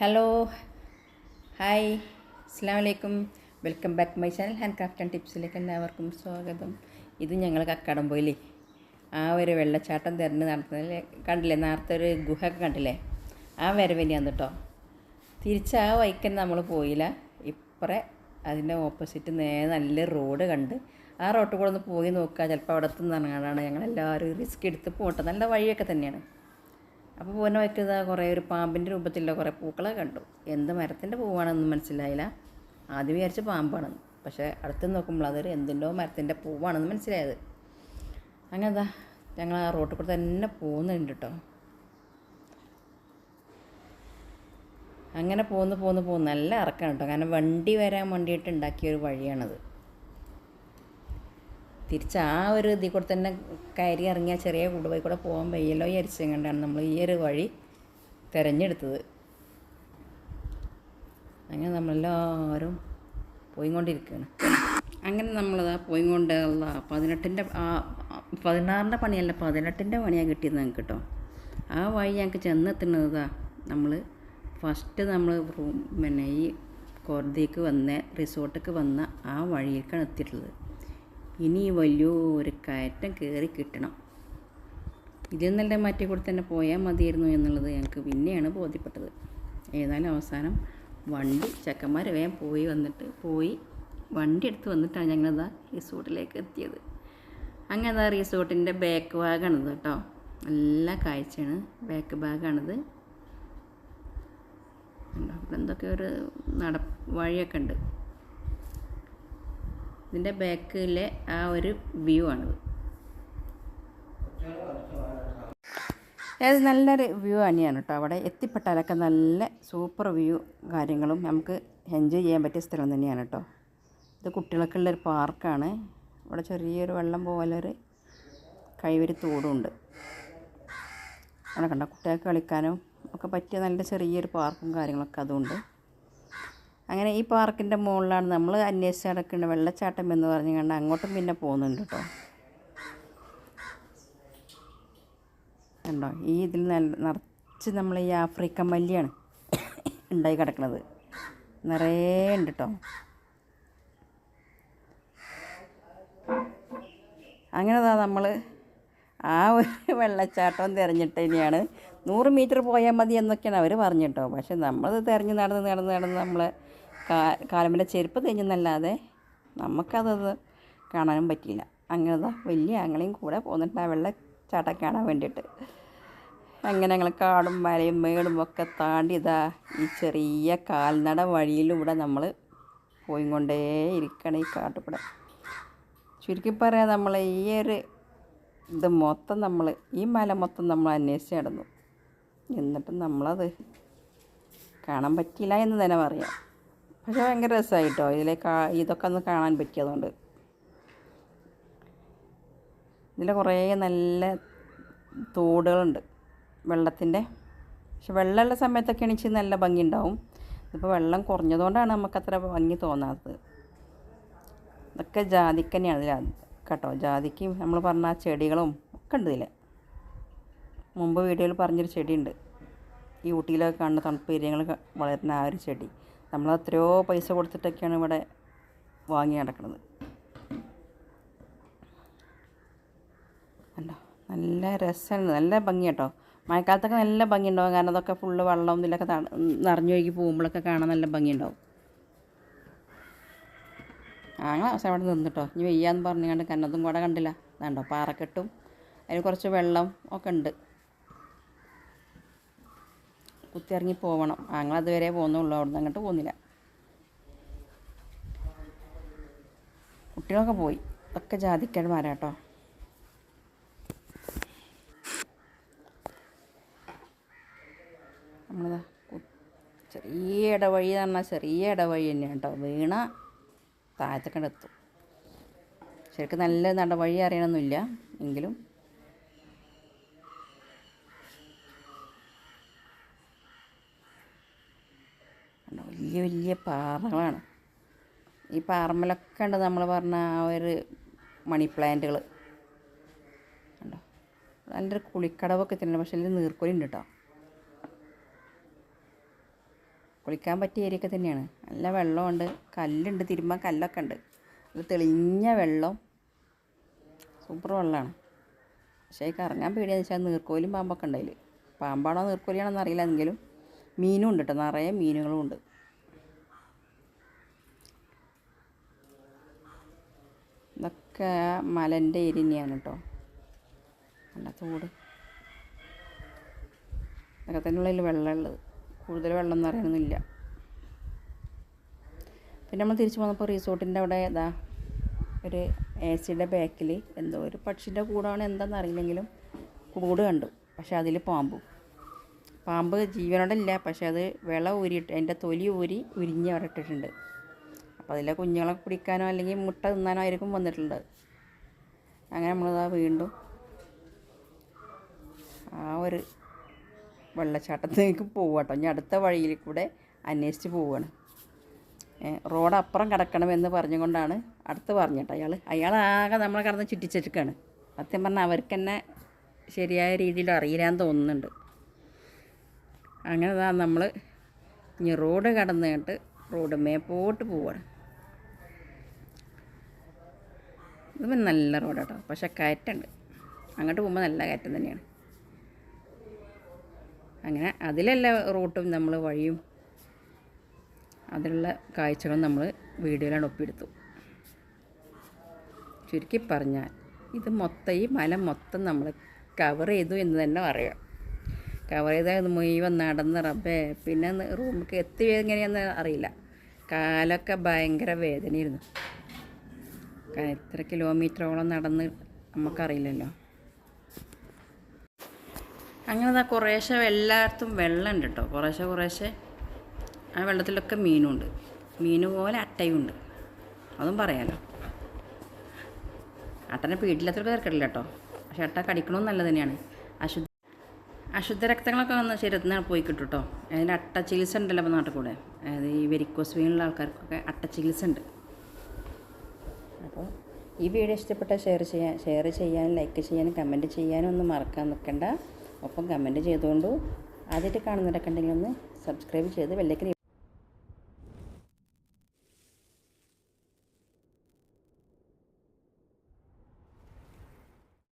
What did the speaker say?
Hello hi അസ്സാം വലൈക്കും welcome back my channel hand craft and ടിപ്സിലേക്ക് എല്ലാവർക്കും സ്വാഗതം. ഇത് ഞങ്ങൾ കക്കാടംപോയില്ലേ ആ ഒരു വെള്ളച്ചാട്ടം തിരഞ്ഞ് നടത്തുന്നതിൽ കണ്ടില്ലേ? നേരത്തെ ഒരു ഗുഹ കണ്ടില്ലേ? ആ വരവനെയാണ് കേട്ടോ. തിരിച്ച് ആ വൈക്കൻ നമ്മൾ പോയില്ല. ഇപ്പറേ അതിന്റെ ഓപ്പോസിറ്റ് നേരെ നല്ല റോഡ് കണ്ട് ആ റോട്ടിൽ കൂടെ ഒന്ന് പോയി നോക്കുക. ചിലപ്പോൾ അവിടെ എത്തുന്നതാണ് ഞങ്ങളെല്ലാവരും റിസ്ക് എടുത്ത് പോകട്ടെ നല്ല വഴിയൊക്കെ തന്നെയാണ്. അപ്പോൾ പൂവിനെ വയ്ക്കുന്നത് കുറേ ഒരു പാമ്പിന്റെ രൂപത്തിലുള്ള കുറേ പൂക്കളെ കണ്ടു. എന്ത് മരത്തിന്റെ പൂവാണെന്ന് മനസ്സിലായില്ല. ആദ്യം വിചാരിച്ച പാമ്പാണെന്ന്. പക്ഷേ അടുത്ത് നോക്കുമ്പോൾ അതൊരു എന്തിന്റോ മരത്തിന്റെ പൂവാണെന്ന് മനസ്സിലായത്. അങ്ങനെ എന്താ ഞങ്ങൾ ആ റോട്ടിൽ കൂടെ തന്നെ പോകുന്നുണ്ട് കേട്ടോ അങ്ങനെ പോന്ന് പോന്ന് പോകുന്നു നല്ല ഇറക്കാണ് കേട്ടോ കാരണം വണ്ടി വരാൻ വേണ്ടിയിട്ട് ഉണ്ടാക്കിയ ഒരു വഴിയാണത്. തിരിച്ച് ആ ഒരു ഇതിൽ കൂടെ തന്നെ കയറി ഇറങ്ങിയ ചെറിയ കുടുംബയിൽ കൂടെ പോകാൻ വയ്യല്ലോ വിചാരിച്ചും കണ്ടാണ് നമ്മൾ ഈ ഒരു വഴി തിരഞ്ഞെടുത്തത്. അങ്ങനെ നമ്മളെല്ലാവരും പോയിക്കൊണ്ടിരിക്കുകയാണ്. അങ്ങനെ നമ്മളതാ പോയിക്കൊണ്ടുള്ള പതിനെട്ടിന്റെ ആ പതിനാറിന്റെ പണിയല്ല പതിനെട്ടിന്റെ പണിയാണ് കിട്ടിയത് ഞങ്ങൾക്ക് കേട്ടോ ആ വഴി ഞങ്ങൾക്ക് ചെന്നെത്തുന്നതാ നമ്മൾ ഫസ്റ്റ് നമ്മൾ റൂം പിന്നെ ഈ കോടതിക്ക് വന്ന റിസോർട്ടിലേക്ക് വന്ന ആ വഴിയിലേക്കാണ് എത്തിയിട്ടുള്ളത്. ഇനി വലിയൊരു കയറ്റം കയറി കിട്ടണം. ഇതിൽ മാറ്റി കൂടെ തന്നെ പോയാൽ മതിയായിരുന്നു എന്നുള്ളത് ഞങ്ങൾക്ക് പിന്നെയാണ് ബോധ്യപ്പെട്ടത്. ഏതായാലും അവസാനം വണ്ടി ചെക്കന്മാർ വേഗം പോയി വന്നിട്ട് പോയി വണ്ടി എടുത്ത് വന്നിട്ടാണ് ഞങ്ങളതാ റിസോർട്ടിലേക്ക് എത്തിയത്. അങ്ങനെ അതാ റിസോർട്ടിന്റെ ബാക്ക് ഭാഗമാണിത് കേട്ടോ. നല്ല കാഴ്ചയാണ്. ബാക്ക് ഭാഗമാണിത് എന്തൊക്കെ ഒരു നട വഴിയൊക്കെ ഉണ്ട്. ഇതിന്റെ ബാക്കിലെ ആ ഒരു വ്യൂ ആണിത്. അത് നല്ലൊരു വ്യൂ തന്നെയാണ് കേട്ടോ. അവിടെ എത്തിപ്പെട്ടാലൊക്കെ നല്ല സൂപ്പർ വ്യൂ കാര്യങ്ങളും നമുക്ക് എൻജോയ് ചെയ്യാൻ പറ്റിയ സ്ഥലം തന്നെയാണ് കേട്ടോ. ഇത് കുട്ടികൾക്കുള്ളൊരു പാർക്കാണ്. ഇവിടെ ചെറിയൊരു വെള്ളം പോലെ ഒരു കൈവരി തോടുണ്ട്. അവിടെ കണ്ട? കുട്ടികൾക്ക് കളിക്കാനും ഒക്കെ പറ്റിയ നല്ല ചെറിയൊരു പാർക്കും കാര്യങ്ങളൊക്കെ അതുണ്ട്. അങ്ങനെ ഈ പാർക്കിന്റെ മുകളിലാണ് നമ്മൾ അന്വേഷിച്ച് നടക്കുന്ന വെള്ളച്ചാട്ടം എന്ന് പറഞ്ഞു കണ്ട് അങ്ങോട്ടും പിന്നെ പോകുന്നുണ്ട് കേട്ടോ. കണ്ടോ? ഈ ഇതിൽ നിറച്ച് നമ്മൾ ഈ ആഫ്രിക്കൻ മല്ലിയാണ് ഉണ്ടായി കിടക്കുന്നത് നിറയെ ഉണ്ട് കേട്ടോ. അങ്ങനെ നമ്മൾ ആ ഒരു വെള്ളച്ചാട്ടം തിരഞ്ഞിട്ട് തന്നെയാണ് നൂറ് മീറ്റർ പോയാൽ മതി എന്നൊക്കെയാണ് അവർ പറഞ്ഞു പക്ഷെ നമ്മളത് തിരഞ്ഞ് നടന്ന് നടന്ന് നടന്ന് നമ്മളെ കാ കാലമിലെ ചെരുപ്പ് തേഞ്ഞെന്നല്ലാതെ നമുക്കതത് കാണാനും പറ്റിയില്ല. അങ്ങനെ വലിയ ആങ്ങളെയും കൂടെ പോന്നിട്ട് ആ വെള്ളച്ചാട്ടം കാണാൻ വേണ്ടിയിട്ട്. അങ്ങനെ ഞങ്ങൾ കാടും മലയും മേടും ഒക്കെ താണ്ടി ഇതാ ഈ ചെറിയ കാൽനട വഴിയിലൂടെ നമ്മൾ പോയി കൊണ്ടേ ഇരിക്കണം ഈ കാട്ടുകൂടെ ചുരുക്കി പറയാം നമ്മൾ ഈ ഒരു ഇത് മൊത്തം നമ്മൾ ഈ മല മൊത്തം നമ്മൾ അന്വേഷിച്ച് നടന്നു. എന്നിട്ടും നമ്മളത് കാണാൻ പറ്റില്ല എന്ന് തന്നെ പറയാം. പക്ഷേ ഭയങ്കര രസമായി കേട്ടോ ഇതിലെ ഇതൊക്കെ ഒന്ന് കാണാൻ പറ്റിയതുകൊണ്ട്. ഇതിൽ കുറേ നല്ല തോടുകളുണ്ട് വെള്ളത്തിന്റെ. പക്ഷെ വെള്ളമുള്ള സമയത്തൊക്കെ എണീച്ച് നല്ല ഭംഗി ഉണ്ടാവും ഇതിപ്പോൾ വെള്ളം കുറഞ്ഞതുകൊണ്ടാണ് നമുക്കത്ര ഭംഗി തോന്നാത്തത്. ഇതൊക്കെ ജാതിക്കന്നെയാണ് ഇതിൽ കേട്ടോ. ജാതിക്കും നമ്മൾ പറഞ്ഞ ആ ചെടികളും ഒക്കെ ഉണ്ട് ഇതിലെ. മുമ്പ് വീഡിയോയിൽ പറഞ്ഞൊരു ചെടിയുണ്ട്. ഈ ഊട്ടിയിലൊക്കെ കാണുന്ന തണുപ്പ് ഏരിയകൾ വളരുന്ന ആ ഒരു ചെടി. നമ്മൾ എത്രയോ പൈസ കൊടുത്തിട്ടൊക്കെയാണ് ഇവിടെ വാങ്ങി നടക്കുന്നത് കണ്ടോ? നല്ല രസമാണ്. നല്ല ഭംഗി കേട്ടോ. മഴക്കാലത്തൊക്കെ നല്ല ഭംഗി ഉണ്ടാവും. കാരണം അതൊക്കെ ഫുള്ള് വെള്ളം ഇതിലൊക്കെ നിറഞ്ഞു ഒഴുകി പോകുമ്പോഴൊക്കെ കാണാൻ നല്ല ഭംഗി ഉണ്ടാവും. അങ്ങനെ അവസാനം അവിടെ നിന്നിട്ടോ. ഇനി വെയ്യാന്ന് പറഞ്ഞുകൊണ്ട് കന്നതും കൂടെ കണ്ടില്ല. അതാണ്ടോ പാറക്കെട്ടും അതിൽ കുറച്ച് വെള്ളം ഒക്കെ ഉണ്ട്. കുത്തിയിറങ്ങി പോവണം. ഞങ്ങൾ അതുവരെ പോകുന്നുള്ളൂ. അവിടെ നിന്ന് അങ്ങോട്ട് പോകുന്നില്ല. കുട്ടികളൊക്കെ പോയി. ഒക്കെ ജാതിക്കന്മാരാട്ടോ നമ്മളിതാ ചെറിയ ഇടവഴി എന്ന് പറഞ്ഞാൽ ചെറിയ ഇടവഴി തന്നെയാണ് കേട്ടോ വീണ താഴത്തേക്കണ്ട് എത്തും. ശരിക്കും നല്ല നടവഴി അറിയണമെന്നില്ല എങ്കിലും വലിയ വലിയ പാറകളാണ് ഈ പാറമ്മലൊക്കെ ഉണ്ട് നമ്മൾ പറഞ്ഞ ആ ഒരു മണി പ്ലാന്റുകൾ നല്ലൊരു കുളിക്കടവൊക്കെ തന്നെ പക്ഷേ നീർക്കോലി ഉണ്ട് കേട്ടോ. കുളിക്കാൻ പറ്റിയ ഏരിയൊക്കെ തന്നെയാണ്. നല്ല വെള്ളമുണ്ട് കല്ലുണ്ട്. തിരുമ്പാൻ കല്ലൊക്കെ ഉണ്ട്. അത് തെളിഞ്ഞ വെള്ളം. സൂപ്പർ വെള്ളമാണ് പക്ഷേ കറങ്ങാൻ പേടിയാന്ന് വെച്ചാൽ നീർക്കോലും പാമ്പൊക്കെ ഉണ്ട് അതിൽ പാമ്പാണോ നീർക്കോലിയാണോ എന്നറിയില്ല എങ്കിലും. മീനും ഉണ്ട് കേട്ടോ നിറയെ മീനുകളും ഉണ്ട് ഇതൊക്കെ മലന്റെ എരിഞ്ഞാണ് കേട്ടോ നല്ല തോട് ഇതൊക്കെ തന്നെയുള്ളതിൽ വെള്ളമുള്ളത്. കൂടുതൽ വെള്ളം എന്ന് പറയാനൊന്നുമില്ല പിന്നെ നമ്മൾ തിരിച്ചു വന്നപ്പോൾ റിസോർട്ടിന്റെ അവിടെ ഇതാ ഒരു എ സിയുടെ ബാക്കിൽ എന്തോ ഒരു പക്ഷിന്റെ കൂടാണ് എന്താണെന്ന് അറിയില്ലെങ്കിലും കൂട് കണ്ടു. പക്ഷെ അതിൽ പാമ്പും. പാമ്പ് ജീവനോടില്ല പക്ഷേ അത് വിള ഊരിയിട്ട് അതിന്റെ തൊലി ഊരി ഉരിഞ്ഞ് അവിടെ ഇട്ടിട്ടുണ്ട്. അപ്പോൾ അതിലെ കുഞ്ഞുങ്ങളെ പിടിക്കാനോ അല്ലെങ്കിൽ മുട്ട തിന്നാനോ ആയിരിക്കും വന്നിട്ടുള്ളത്. അങ്ങനെ നമ്മളിതാ വീണ്ടും ആ ഒരു വെള്ളച്ചാട്ടത്തിലേക്ക് പോവാട്ടോ ഇനി അടുത്ത വഴിയിൽ കൂടെ അന്വേഷിച്ച് പോവുകയാണ്. റോഡ് അപ്പുറം കിടക്കണമെന്ന് പറഞ്ഞുകൊണ്ടാണ് അടുത്ത് പറഞ്ഞിട്ട് അയാൾ അയാൾ ആകെ നമ്മളെ കിടന്ന് ചുറ്റിച്ചെടുക്കുകയാണ്. സത്യം പറഞ്ഞാൽ അവർക്ക് തന്നെ ശരിയായ രീതിയിൽ അറിയില്ലാന്ന് തോന്നുന്നുണ്ട്. അങ്ങനെ ദാ നമ്മൾ ഇനി റോഡ് കടന്നിട്ട് റോഡ് മേപ്പോട്ട് പോവാണ്. ഇത് നല്ല റോഡ് കേട്ടോ പക്ഷെ കയറ്റുണ്ട്. അങ്ങോട്ട് പോകുമ്പോൾ നല്ല കയറ്റം തന്നെയാണ്. അങ്ങനെ അതിലെല്ലാ റൂട്ടും നമ്മൾ വഴിയും അതിലുള്ള കാഴ്ചകളും നമ്മൾ വീഡിയോയിലാണ് ഒപ്പിയെടുത്തു. ചുരുക്കി പറഞ്ഞാൽ ഇത് മൊത്തം ഈ മല മൊത്തം നമ്മൾ കവർ ചെയ്തു എന്ന് തന്നെ പറയാം. കവർ ചെയ്താൽ മുഴുവൻ നടന്ന് റബ്ബേ പിന്നെ റൂമിലേക്ക് എത്തി എങ്ങനെയാന്ന് അറിയില്ല. കാലൊക്കെ ഭയങ്കര വേദനയായിരുന്നു. കാരണം എത്ര കിലോമീറ്ററോളം നടന്ന് നമുക്കറിയില്ലല്ലോ. അങ്ങനെ കുറേശ്ശെ എല്ലായിടത്തും വെള്ളമുണ്ട് കേട്ടോ കുറേശ്ശെ കുറേശ്ശെ ആ വെള്ളത്തിലൊക്കെ മീനുണ്ട്. മീൻ പോലെ അട്ടയും ഉണ്ട് അതും പറയാലോ. അട്ടനെ വീട്ടിലത്ര തിരക്കില്ല കേട്ടോ. പക്ഷെ അട്ട കടിക്കണമെന്ന് നല്ലത് തന്നെയാണ്. അശുദ്ധ അശുദ്ധ രക്തങ്ങളൊക്കെ വന്ന ശരീരത്തിൽ നിന്ന് പോയി കിട്ടും കേട്ടോ അതിന് അട്ട ചികിത്സ ഉണ്ടല്ലോ അപ്പോൾ നാട്ടിൽ കൂടെ അതായത് ഈ വെരിക്കോസ് വീണുള്ള ആൾക്കാർക്കൊക്കെ അട്ട ചികിത്സ ഉണ്ട്. അപ്പോൾ ഈ വീഡിയോ ഇഷ്ടപ്പെട്ട ഷെയർ ചെയ്യാൻ ഷെയർ ചെയ്യാനും ലൈക്ക് ചെയ്യാനും കമന്റ് ചെയ്യാനും ഒന്നും മറക്കാൻ നിൽക്കണ്ട. ഒപ്പം കമന്റ് ചെയ്തുകൊണ്ട് ആദ്യമായിട്ട് കാണുന്നവരൊക്കെ ഉണ്ടെങ്കിൽ ഒന്ന് സബ്സ്ക്രൈബ് ചെയ്ത് വെള്ളേക്ക്